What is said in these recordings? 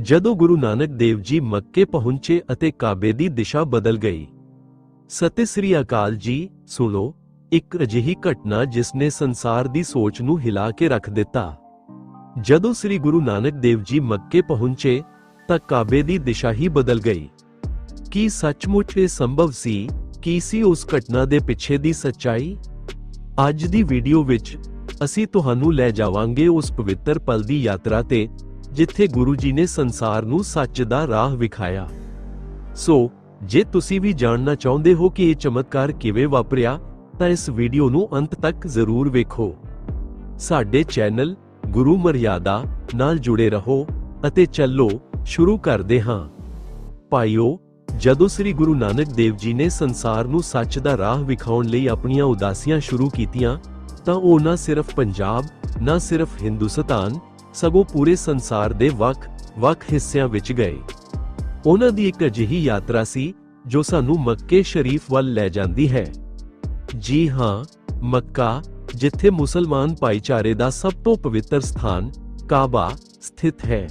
ਜਦੋਂ ਗੁਰੂ ਨਾਨਕ ਦੇਵ ਜੀ ਮੱਕੇ ਪਹੁੰਚੇ ਅਤੇ ਕਾਬੇ ਦੀ ਦਿਸ਼ਾ ਬਦਲ ਗਈ। ਸਤਿ ਸ੍ਰੀ ਅਕਾਲ ਜੀ, ਸੁਣੋ, ਇੱਕ ਅਜਿਹੀ ਘਟਨਾ ਜਿਸ ਨੇ ਸੰਸਾਰ ਦੀ ਸੋਚ ਨੂੰ ਹਿਲਾ ਕੇ ਰੱਖ ਦਿੱਤਾ। ਜਦੋਂ ਸ੍ਰੀ ਗੁਰੂ ਨਾਨਕ ਦੇਵ ਜੀ ਮੱਕੇ ਪਹੁੰਚੇ, ਤਾਂ ਕਾਬੇ ਦੀ ਦਿਸ਼ਾ ਹੀ ਬਦਲ ਗਈ। ਕੀ ਸੱਚਮੁੱਚ ਇਹ ਸੰਭਵ ਸੀ, ਕੀ ਸੀ ਉਸ ਘਟਨਾ ਦੇ ਪਿੱਛੇ ਦੀ ਸੱਚਾਈ? ਅੱਜ ਦੀ ਵੀਡੀਓ ਵਿੱਚ ਅਸੀਂ ਤੁਹਾਨੂੰ ਲੈ ਜਾਵਾਂਗੇ ਉਸ ਪਵਿੱਤਰ ਪਲ ਦੀ ਯਾਤਰਾ ਤੇ ਜਿੱਥੇ ਗੁਰੂ ਜੀ ਨੇ ਸੰਸਾਰ ਨੂੰ ਸੱਚ ਦਾ ਰਾਹ ਵਿਖਾਇਆ। ਸੋ, ਜੇ ਤੁਸੀਂ ਵੀ ਜਾਣਨਾ ਚਾਹੁੰਦੇ ਹੋ ਕਿ ਇਹ ਚਮਤਕਾਰ ਕਿਵੇਂ ਵਾਪਰਿਆ, ਤਾਂ ਇਸ ਵੀਡੀਓ ਨੂੰ ਅੰਤ ਤੱਕ ਜ਼ਰੂਰ ਵੇਖੋ। ਸਾਡੇ ਚੈਨਲ ਗੁਰੂ ਮਰਿਆਦਾ ਨਾਲ ਜੁੜੇ ਰਹੋ ਅਤੇ ਚੱਲੋ ਸ਼ੁਰੂ ਕਰਦੇ ਹਾਂ। ਭਾਈਓ, ਜਦੋਂ ਸ੍ਰੀ ਗੁਰੂ ਨਾਨਕ ਦੇਵ ਜੀ ਨੇ ਸੰਸਾਰ ਨੂੰ ਸੱਚ ਦਾ ਰਾਹ ਵਿਖਾਉਣ ਲਈ ਆਪਣੀਆਂ ਉਦਾਸੀਆਂ ਸ਼ੁਰੂ ਕੀਤੀਆਂ, ਤਾਂ ਉਹ ਨਾ ਸਿਰਫ ਪੰਜਾਬ, ਨਾ ਸਿਰਫ ਹਿੰਦੁਸਤਾਨ ਸਗੋਂ ਪੂਰੇ ਸੰਸਾਰ ਦੇ ਵੱਖ-ਵੱਖ ਹਿੱਸਿਆਂ ਵਿੱਚ ਗਏ। ਉਹਨਾਂ ਦੀ ਇੱਕ ਅਜਿਹੀ ਯਾਤਰਾ ਸੀ, ਜੋ ਸਾਨੂੰ ਮੱਕੇ ਸ਼ਰੀਫ ਵੱਲ ਲੈ ਜਾਂਦੀ ਹੈ। ਜੀ ਹਾਂ, ਮੱਕਾ, ਜਿੱਥੇ ਮੁਸਲਮਾਨ ਭਾਈਚਾਰੇ ਦਾ ਸਭ ਤੋਂ ਪਵਿੱਤਰ ਸਥਾਨ, ਕਾਬਾ, ਸਥਿਤ ਹੈ।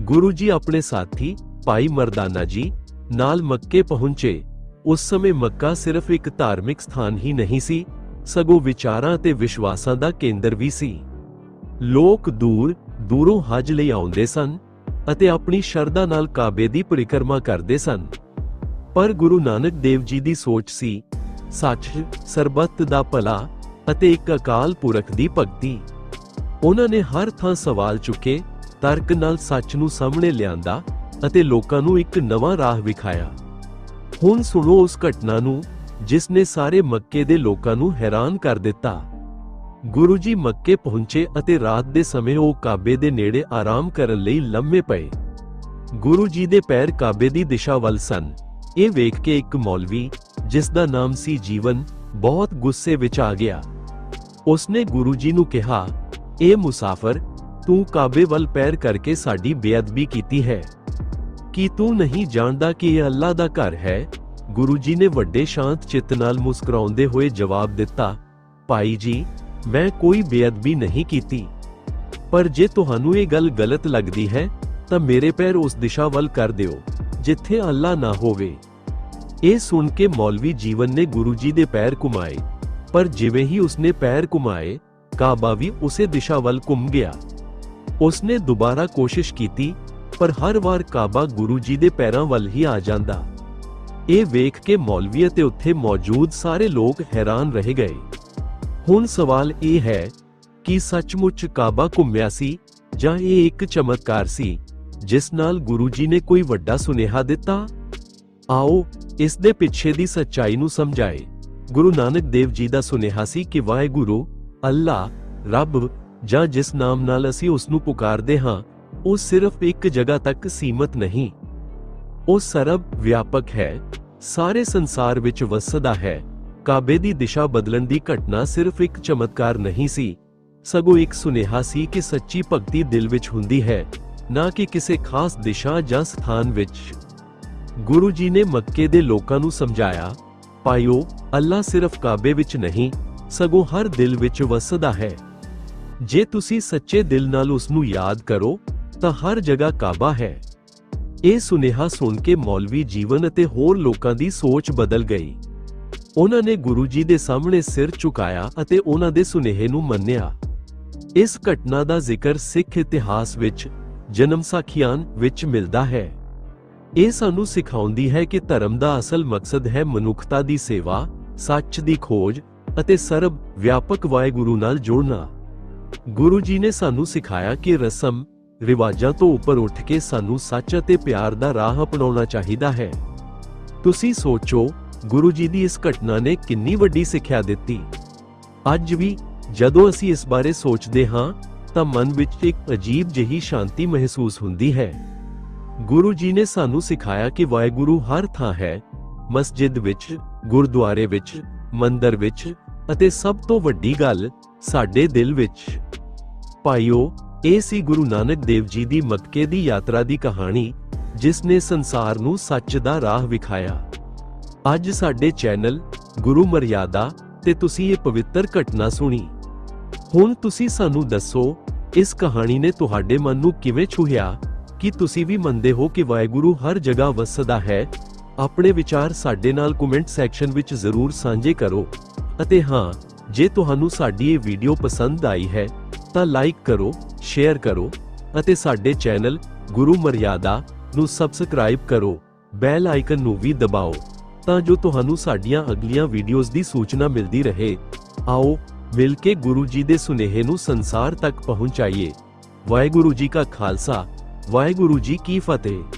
ਗੁਰੂ ਜੀ ਆਪਣੇ ਸਾਥੀ, ਭਾਈ ਮਰਦਾਨਾ ਜੀ, ਨਾਲ ਮੱਕੇ ਪਹੁੰਚੇ। ਉਸ ਸਮੇਂ ਮੱਕਾ ਸਿਰਫ ਇੱਕ ਧਾਰਮਿਕ ਸਥਾਨ ਹੀ ਨਹੀਂ ਸੀ, ਸਗੋਂ ਵਿਚਾਰਾਂ ਅਤੇ ਵਿਸ਼ਵਾਸਾਂ ਦਾ ਕੇਂਦਰ ਵੀ ਸੀ। ਲੋਕ ਦੂਰ, ਦੂਰੋਂ ਹਜ ਲਈ ਆਉਂਦੇ ਸਨ ਅਤੇ ਆਪਣੀ ਸ਼ਰਧਾ ਨਾਲ ਕਾਬੇ ਦੀ ਪਰਿਕਰਮਾ ਕਰਦੇ ਸਨ। ਪਰ ਗੁਰੂ ਨਾਨਕ ਦੇਵ ਜੀ ਦੀ ਸੋਚ ਸੀ, ਸੱਚ, ਸਰਬੱਤ ਦਾ ਭਲਾ ਅਤੇ ਇੱਕ ਅਕਾਲ ਪੁਰਖ ਦੀ ਭਗਤੀ। ਉਹਨਾਂ ਨੇ ਹਰ ਥਾਂ ਸਵਾਲ ਚੁੱਕੇ, ਤਰਕ ਨਾਲ ਸੱਚ ਨੂੰ ਸਾਹਮਣੇ ਲਿਆਂਦਾ ਅਤੇ ਲੋਕਾਂ ਨੂੰ ਇੱਕ ਨਵਾਂ ਰਾਹ ਵਿਖਾਇਆ। ਹੁਣ ਸੁਣੋ ਉਸ ਘਟਨਾ ਨੂੰ, ਜਿਸ ਨੇ ਸਾਰੇ ਮੱਕੇ ਦੇ ਲੋਕਾਂ ਨੂੰ ਹੈਰਾਨ ਕਰ ਦਿੱਤਾ। ਗੁਰੂ ਜੀ ਮੱਕੇ ਪਹੁੰਚੇ ਅਤੇ ਰਾਤ ਦੇ ਸਮੇਂ ਉਹ ਕਾਬੇ ਦੇ ਨੇੜੇ ਆਰਾਮ ਕਰਨ ਲਈ ਲੰਮੇ ਪਏ। ਗੁਰੂ ਜੀ ਦੇ ਪੈਰ ਕਾਬੇ ਦੀ ਦਿਸ਼ਾ ਵੱਲ ਸਨ। ਇਹ ਵੇਖ ਕੇ ਇੱਕ ਮੌਲਵੀ, ਜਿਸ ਦਾ ਨਾਮ ਸੀ ਜੀਵਨ, ਬਹੁਤ ਗੁੱਸੇ ਵਿੱਚ ਆ ਗਿਆ। ਉਸਨੇ ਗੁਰੂ ਜੀ ਨੂੰ ਕਿਹਾ, ਇਹ ਮੁਸਾਫਰ, ਤੂੰ ਕਾਬੇ ਵੱਲ ਪੈਰ ਕਰਕੇ ਸਾਡੀ ਬੇਅਦਬੀ ਕੀਤੀ ਹੈ। ਕੀ ਤੂੰ ਨਹੀਂ ਜਾਣਦਾ ਕਿ ਇਹ ਅੱਲਾ ਦਾ ਘਰ ਹੈ? ਗੁਰੂ ਜੀ ਨੇ ਵੱਡੇ ਸ਼ਾਂਤ ਚਿੱਤ ਨਾਲ ਮੁਸਕਰਾਉਂਦੇ ਹੋਏ ਜਵਾਬ ਦਿੱਤਾ, ਭਾਈ ਜੀ ਮੈਂ ਕੋਈ ਬੇਅਦਬੀ ਨਹੀਂ ਕੀਤੀ। ਪਰ ਜੇ ਤੁਹਾਨੂੰ ਇਹ ਗੱਲ ਗਲਤ ਲੱਗਦੀ ਹੈ, ਤਾਂ ਮੇਰੇ ਪੈਰ ਉਸ ਦਿਸ਼ਾ ਵੱਲ ਕਰ ਦਿਓ, ਜਿੱਥੇ ਅੱਲਾ ਨਾ ਹੋਵੇ। ਇਹ ਸੁਣ ਕੇ ਮੌਲਵੀ ਜੀਵਨ ਨੇ ਗੁਰੂ ਜੀ ਦੇ ਪੈਰ ਘੁਮਾਏ। ਪਰ ਜਿਵੇਂ ਹੀ ਉਸਨੇ ਪੈਰ ਘੁਮਾਏ, ਕਾਬਾ ਵੀ ਉਸੇ ਦਿਸ਼ਾ ਵੱਲ ਘੁੰਮ ਗਿਆ। ਉਸਨੇ ਦੁਬਾਰਾ ਕੋਸ਼ਿਸ਼ ਕੀਤੀ, ਪਰ ਹਰ ਵਾਰ ਕਾਬਾ ਗੁਰੂ ਜੀ ਦੇ ਪੈਰਾਂ ਵੱਲ ਹੀ ਆ ਜਾਂਦਾ। ਇਹ ਵੇਖ ਕੇ ਮੌਲਵੀ ਅਤੇ ਉੱਥੇ ਮੌਜੂਦ ਸਾਰੇ ਲੋਕ ਹੈਰਾਨ ਰਹਿ ਗਏ। ਹੁਣ ਸਵਾਲ ਇਹ ਹੈ ਕਿ ਸੱਚਮੁੱਚ ਕਾਬਾ ਘੁੰਮਿਆ ਸੀ ਜਾਂ ਇਹ ਇੱਕ ਚਮਤਕਾਰ ਸੀ, ਜਿਸ ਨਾਲ ਗੁਰੂ ਜੀ ਨੇ ਕੋਈ ਵੱਡਾ ਸੁਨੇਹਾ ਦਿੱਤਾ? ਆਓ ਇਸ ਦੇ ਪਿੱਛੇ ਦੀ ਸੱਚਾਈ ਨੂੰ ਸਮਝਾਏ। ਗੁਰੂ ਨਾਨਕ ਦੇਵ ਜੀ ਦਾ ਸੁਨੇਹਾ ਸੀ ਕਿ ਵਾਹਿਗੁਰੂ, ਅੱਲਾ, ਰੱਬ ਜਾਂ ਜਿਸ ਨਾਮ ਨਾਲ ਅਸੀਂ ਉਸ ਨੂੰ ਪੁਕਾਰਦੇ ਹਾਂ, ਉਹ ਸਿਰਫ ਇੱਕ ਜਗ੍ਹਾ ਤੱਕ ਸੀਮਤ ਨਹੀਂ। ਉਹ ਸਰਬ ਵਿਆਪਕ ਹੈ, ਸਾਰੇ ਸੰਸਾਰ ਵਿੱਚ ਵਸਦਾ ਹੈ। ਕਾਬੇ ਦੀ ਦਿਸ਼ਾ ਬਦਲਣ ਦੀ ਘਟਨਾ ਸਿਰਫ ਇੱਕ ਚਮਤਕਾਰ ਨਹੀਂ ਸੀ। ਸਗੋਂ ਇੱਕ ਸੁਨੇਹਾ ਸੀ ਕਿ ਸੱਚੀ ਭਗਤੀ ਦਿਲ ਵਿੱਚ ਹੁੰਦੀ ਹੈ, ਨਾ ਕਿ ਕਿਸੇ ਖਾਸ ਦਿਸ਼ਾ ਜਾਂ ਸਥਾਨ ਵਿੱਚ। ਗੁਰੂ ਜੀ ਨੇ ਮੱਕੇ ਦੇ ਲੋਕਾਂ ਨੂੰ ਸਮਝਾਇਆ, ਪਾਇਓ, ਅੱਲਾ ਸਿਰਫ ਕਾਬੇ ਵਿੱਚ ਨਹੀਂ, ਸਗੋਂ ਹਰ ਦਿਲ ਵਿੱਚ ਵਸਦਾ ਹੈ। ਜੇ ਤੁਸੀਂ ਸੱਚੇ ਦਿਲ ਨਾਲ ਉਸ ਨੂੰ ਯਾਦ ਕਰੋ, ਤਾਂ ਹਰ ਜਗ੍ਹਾ ਕਾਬਾ ਹੈ। ਇਹ ਸੁਨੇਹਾ ਸੁਣ ਕੇ ਮੌਲਵੀ ਜੀਵਨ ਅਤੇ ਹੋਰ ਲੋਕਾਂ ਦੀ ਸੋਚ ਬਦਲ ਗਈ। ਉਹਨਾਂ ਨੇ ਗੁਰੂ ਜੀ ਦੇ ਸਾਹਮਣੇ ਸਿਰ ਝੁਕਾਇਆ ਅਤੇ ਉਹਨਾਂ ਦੇ ਸੁਨੇਹੇ ਨੂੰ ਮੰਨਿਆ। ਇਸ ਘਟਨਾ ਦਾ ਜ਼ਿਕਰ ਸਿੱਖ ਇਤਿਹਾਸ ਵਿੱਚ ਜਨਮ ਸਾਖੀਆਂ ਵਿੱਚ ਮਿਲਦਾ ਹੈ। ਇਹ ਸਾਨੂੰ ਸਿਖਾਉਂਦੀ ਹੈ ਕਿ ਧਰਮ ਦਾ ਅਸਲ ਮਕਸਦ ਹੈ ਮਨੁੱਖਤਾ ਦੀ ਸੇਵਾ, ਸੱਚ ਦੀ ਖੋਜ ਅਤੇ ਸਰਬ ਵਿਆਪਕ ਵਾਹਿਗੁਰੂ ਨਾਲ ਜੁੜਨਾ। ਗੁਰੂ ਜੀ ਨੇ ਸਾਨੂੰ ਸਿਖਾਇਆ ਕਿ ਰਸਮ ਰਿਵਾਜਾਂ ਤੋਂ ਉੱਪਰ ਉੱਠ ਕੇ ਸਾਨੂੰ ਸੱਚ ਅਤੇ ਪਿਆਰ ਦਾ ਰਾਹ ਅਪਣਾਉਣਾ ਚਾਹੀਦਾ ਹੈ। ਤੁਸੀਂ ਸੋਚੋ ਗੁਰੂ ਜੀ ਦੀ ਇਸ ਘਟਨਾ ਨੇ ਕਿੰਨੀ ਵੱਡੀ ਸਿੱਖਿਆ ਦਿੱਤੀ। ਅੱਜ ਵੀ ਜਦੋਂ ਅਸੀਂ ਇਸ ਬਾਰੇ ਸੋਚਦੇ ਹਾਂ, ਤਾਂ ਮਨ ਵਿੱਚ ਇੱਕ ਅਜੀਬ ਜਿਹੀ ਸ਼ਾਂਤੀ ਮਹਿਸੂਸ ਹੁੰਦੀ ਹੈ। ਗੁਰੂ ਜੀ ਨੇ ਸਾਨੂੰ ਸਿਖਾਇਆ ਕਿ ਵਾਹਿਗੁਰੂ ਹਰ ਥਾਂ ਹੈ, ਮਸਜਿਦ ਵਿੱਚ, ਗੁਰਦੁਆਰੇ ਵਿੱਚ, ਮੰਦਰ ਵਿੱਚ ਅਤੇ ਸਭ ਤੋਂ ਵੱਡੀ ਗੱਲ ਸਾਡੇ ਦਿਲ ਵਿੱਚ। ਭਾਈਓ, ਇਹ ਸੀ ਗੁਰੂ ਨਾਨਕ ਦੇਵ ਜੀ ਦੀ ਮੱਕੇ ਦੀ ਯਾਤਰਾ ਦੀ ਕਹਾਣੀ, ਜਿਸ ਨੇ ਸੰਸਾਰ ਨੂੰ ਸੱਚ ਦਾ ਰਾਹ ਵਿਖਾਇਆ। ਅੱਜ ਸਾਡੇ ਚੈਨਲ ਗੁਰੂ ਮਰਿਆਦਾ ਤੇ ਤੁਸੀਂ ਇਹ ਪਵਿੱਤਰ ਘਟਨਾ ਸੁਣੀ। ਹੁਣ ਤੁਸੀਂ ਸਾਨੂੰ ਦੱਸੋ, ਇਸ ਕਹਾਣੀ ਨੇ ਤੁਹਾਡੇ ਮਨ ਨੂੰ ਕਿਵੇਂ ਛੂਹਿਆ? ਕੀ ਤੁਸੀਂ ਵੀ ਮੰਨਦੇ ਹੋ ਕਿ ਵਾਹਿਗੁਰੂ ਹਰ ਜਗ੍ਹਾ ਵਸਦਾ ਹੈ? ਆਪਣੇ ਵਿਚਾਰ ਸਾਡੇ ਨਾਲ ਕਮੈਂਟ ਸੈਕਸ਼ਨ ਵਿੱਚ ਜ਼ਰੂਰ ਸਾਂਝੇ ਕਰੋ। ਅਤੇ ਹਾਂ, ਜੇ ਤੁਹਾਨੂੰ ਸਾਡੀ ਇਹ ਵੀਡੀਓ ਪਸੰਦ ਆਈ ਹੈ, ਤਾਂ ਲਾਈਕ ਕਰੋ, ਸ਼ੇਅਰ ਕਰੋ ਅਤੇ ਸਾਡੇ ਚੈਨਲ ਗੁਰੂ ਮਰਿਆਦਾ ਨੂੰ ਸਬਸਕ੍ਰਾਈਬ ਕਰੋ। ਬੈਲ ਆਈਕਨ ਨੂੰ ਵੀ ਦਬਾਓ। ਤਾਂ ਜੋ ਤੁਹਾਨੂੰ ਸਾਡੀਆਂ ਅਗਲੀਆਂ ਵੀਡੀਓਜ਼ ਦੀ ਸੂਚਨਾ ਮਿਲਦੀ ਰਹੇ। ਆਓ ਮਿਲ ਕੇ ਗੁਰੂ ਜੀ ਦੇ ਸੁਨੇਹੇ ਨੂੰ ਸੰਸਾਰ ਤੱਕ ਪਹੁੰਚਾਈਏ। ਵਾਹਿਗੁਰੂ ਜੀ ਕਾ ਖਾਲਸਾ, ਵਾਹਿਗੁਰੂ ਜੀ ਕੀ ਫਤਿਹ।